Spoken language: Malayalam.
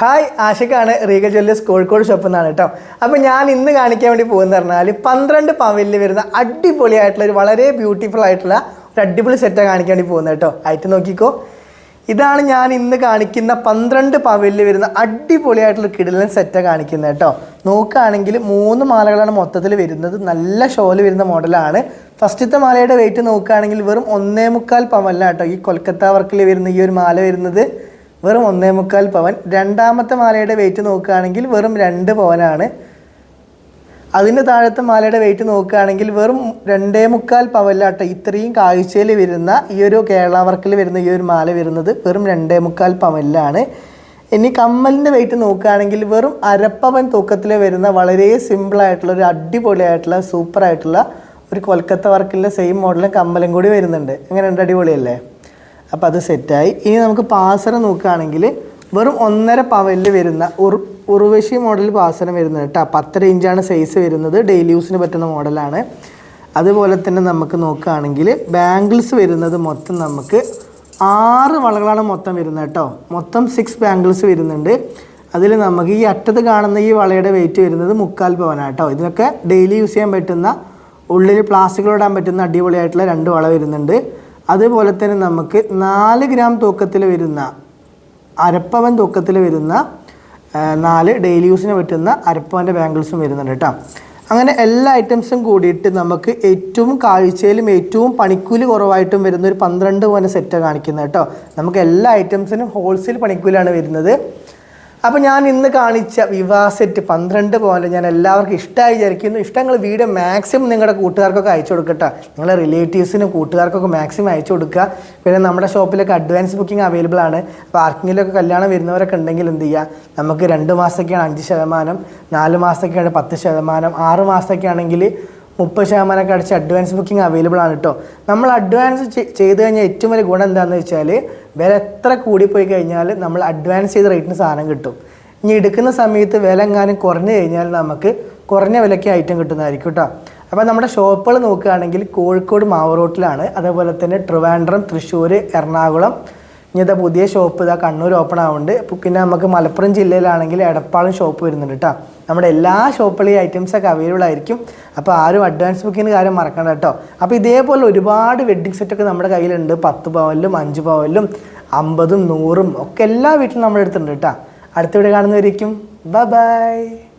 ഹായ് ആഷിക്കാണ് റീഗൽ ജ്വല്ലേഴ്സ് കോഴിക്കോട് ഷോപ്പിൽ നിന്നാണ് കേട്ടോ. അപ്പോൾ ഞാൻ ഇന്ന് കാണിക്കാൻ വേണ്ടി പോകുന്നത് പറഞ്ഞാൽ പന്ത്രണ്ട് പവലിൽ വരുന്ന അടിപൊളിയായിട്ടുള്ള ഒരു വളരെ ബ്യൂട്ടിഫുൾ ആയിട്ടുള്ള ഒരു അടിപൊളി സെറ്റാണ് കാണിക്കാൻ വേണ്ടി പോകുന്നത് കേട്ടോ. ആയിട്ട് നോക്കിക്കോ. ഇതാണ് ഞാൻ ഇന്ന് കാണിക്കുന്ന പന്ത്രണ്ട് പവലിൽ വരുന്ന അടിപൊളിയായിട്ടുള്ള കിടലൻ സെറ്റാണ് കാണിക്കുന്നത് കേട്ടോ. നോക്കുകയാണെങ്കിൽ മൂന്ന് മാലകളാണ് മൊത്തത്തിൽ വരുന്നത്. നല്ല ഷോൽ വരുന്ന മോഡലാണ് ഫസ്റ്റത്തെ മാലയുടെ വെയിറ്റ് നോക്കുകയാണെങ്കിൽ വെറും ഒന്നേ മുക്കാൽ പവനിലാണ് കേട്ടോ ഈ കൊൽക്കത്ത വർക്കിൽ വരുന്ന ഈ ഒരു മാല വരുന്നത്. വെറും ഒന്നേ മുക്കാൽ പവൻ. രണ്ടാമത്തെ മാലയുടെ വെയിറ്റ് നോക്കുകയാണെങ്കിൽ വെറും രണ്ട് പവനാണ്. അതിന്റെ താഴത്തെ മാലയുടെ വെയിറ്റ് നോക്കുകയാണെങ്കിൽ വെറും രണ്ടേ മുക്കാൽ പവനിലാട്ടോ ഇത്രയും കാഴ്ചയിൽ വരുന്ന ഈ ഒരു കേരള വർക്കിൽ വരുന്ന ഈ ഒരു മാല വരുന്നത്. വെറും രണ്ടേ മുക്കാൽ പവനിലാണ്. ഇനി കമ്മലിന്റെ വെയിറ്റ് നോക്കുകയാണെങ്കിൽ വെറും അരപ്പവൻ തൂക്കത്തിൽ വരുന്ന വളരെ സിമ്പിളായിട്ടുള്ള ഒരു അടിപൊളിയായിട്ടുള്ള സൂപ്പറായിട്ടുള്ള ഒരു കൊൽക്കത്ത വർക്കിന്റെ സെയിം മോഡലും കമ്മലും കൂടി വരുന്നുണ്ട്. അങ്ങനെ രണ്ട് അടിപൊളിയല്ലേ? അപ്പോൾ അത് സെറ്റായി. ഇനി നമുക്ക് പാസരം നോക്കുകയാണെങ്കിൽ വെറും ഒന്നര പവനിൽ വരുന്ന ഉർ ഉറുവശി മോഡൽ പാസരം വരുന്നത് കേട്ടോ. പത്തര ഇഞ്ചാണ് സൈസ് വരുന്നത്. ഡെയിലി യൂസിന് പറ്റുന്ന മോഡലാണ് അതുപോലെ തന്നെ നമുക്ക് നോക്കുകയാണെങ്കിൽ ബാംഗിൾസ് വരുന്നത് മൊത്തം നമുക്ക് ആറ് വളകളാണ് മൊത്തം വരുന്നത് കേട്ടോ. മൊത്തം സിക്സ് ബാംഗിൾസ് വരുന്നുണ്ട്. അതിൽ നമുക്ക് ഈ അറ്റത്ത് കാണുന്ന ഈ വളയുടെ വെയിറ്റ് വരുന്നത് മുക്കാൽ പവനാണ് കേട്ടോ. ഇതിനൊക്കെ ഡെയിലി യൂസ് ചെയ്യാൻ പറ്റുന്ന ഉള്ളിൽ പ്ലാസ്റ്റിക്കിൽ ഇടാൻ പറ്റുന്ന അടിപൊളിയായിട്ടുള്ള രണ്ട് വള വരുന്നുണ്ട്. അതുപോലെ തന്നെ നമുക്ക് നാല് ഗ്രാം തൂക്കത്തിൽ വരുന്ന അരപ്പവൻ തൂക്കത്തിൽ വരുന്ന നാല് ഡെയിലി യൂസിന് പറ്റുന്ന അരപ്പവന്റെ ബാംഗിൾസും വരുന്നുണ്ട് കേട്ടോ. അങ്ങനെ എല്ലാ ഐറ്റംസും കൂടിയിട്ട് നമുക്ക് ഏറ്റവും കാഴ്ചയിലും ഏറ്റവും പണിക്കൂലി കുറവായിട്ടും വരുന്ന ഒരു പന്ത്രണ്ട് പോലെ സെറ്റാണ് കാണിക്കുന്നത് കേട്ടോ. നമുക്ക് എല്ലാ ഐറ്റംസിനും ഹോൾസെയിൽ പണിക്കൂലിയാണ് വരുന്നത്. അപ്പോൾ ഞാൻ ഇന്ന് കാണിച്ച വിവാ സെറ്റ് പന്ത്രണ്ട് പോയിന്റ് ഞാൻ എല്ലാവർക്കും ഇഷ്ടമായി വിചാരിക്കുന്നു. ഇഷ്ടങ്ങൾ വീഡിയോ മാക്സിമം നിങ്ങളുടെ കൂട്ടുകാർക്കൊക്കെ അയച്ചു കൊടുക്കട്ടെ. നിങ്ങളുടെ റിലേറ്റീവ്സിനും കൂട്ടുകാർക്കൊക്കെ മാക്സിമം അയച്ചു കൊടുക്കുക. പിന്നെ നമ്മുടെ ഷോപ്പിലൊക്കെ അഡ്വാൻസ് ബുക്കിംഗ് അവൈലബിൾ ആണ്. അപ്പോൾ ആർക്കെങ്കിലുമൊക്കെ കല്യാണം വരുന്നവരൊക്കെ ഉണ്ടെങ്കിൽ എന്ത് ചെയ്യുക നമുക്ക് രണ്ട് മാസമൊക്കെയാണ് അഞ്ച് ശതമാനം നാല് മാസമൊക്കെയാണ് പത്ത് ശതമാനം ആറ് മാസമൊക്കെ ആണെങ്കിൽ മുപ്പത് ശതമാനമൊക്കെ അടിച്ച് അഡ്വാൻസ് ബുക്കിംഗ് അവൈലബിൾ ആണ് കേട്ടോ നമ്മൾ അഡ്വാൻസ് ചെയ്ത് കഴിഞ്ഞാൽ ഏറ്റവും വലിയ ഗുണം എന്താണെന്ന് വെച്ചാൽ വില എത്ര കൂടിപ്പോയി കഴിഞ്ഞാൽ നമ്മൾ അഡ്വാൻസ് ചെയ്ത റേറ്റിന് സാധനം കിട്ടും. ഇനി എടുക്കുന്ന സമയത്ത് വില എങ്ങാനും കുറഞ്ഞു കഴിഞ്ഞാൽ നമുക്ക് കുറഞ്ഞ വിലയ്ക്ക് ഐറ്റം കിട്ടുന്നതായിരിക്കും കേട്ടോ അപ്പോൾ നമ്മുടെ ഷോപ്പുകൾ നോക്കുകയാണെങ്കിൽ കോഴിക്കോട് മാവറോട്ടിലാണ് അതേപോലെ തന്നെ ട്രിവാൻഡ്രം തൃശ്ശൂർ എറണാകുളം ഇനി ഇതാ പുതിയ ഷോപ്പ് ഇതാ കണ്ണൂർ ഓപ്പൺ ആവുന്നുണ്ട് പിന്നെ നമുക്ക് മലപ്പുറം ജില്ലയിലാണെങ്കിൽ എടപ്പാളും ഷോപ്പ് വരുന്നുണ്ട് കേട്ടോ നമ്മുടെ എല്ലാ ഷോപ്പുകളും ഈ items ഒക്കെ അവൈലബിൾ ആയിരിക്കും. അപ്പോൾ ആരും അഡ്വാൻസ് ബുക്കിങ്ങിന് കാര്യം മറക്കണ്ട കേട്ടോ അപ്പോൾ ഇതേപോലെ ഒരുപാട് വെഡ്ഡിങ് സെറ്റൊക്കെ നമ്മുടെ കയ്യിലുണ്ട്. പത്ത് പവനിലും അഞ്ച് പവനിലും അമ്പതും നൂറും ഒക്കെ എല്ലാ വീട്ടിലും നമ്മുടെ അടുത്തുണ്ട് കേട്ടോ അടുത്ത കാണുന്നവരിക്കും. Bye bye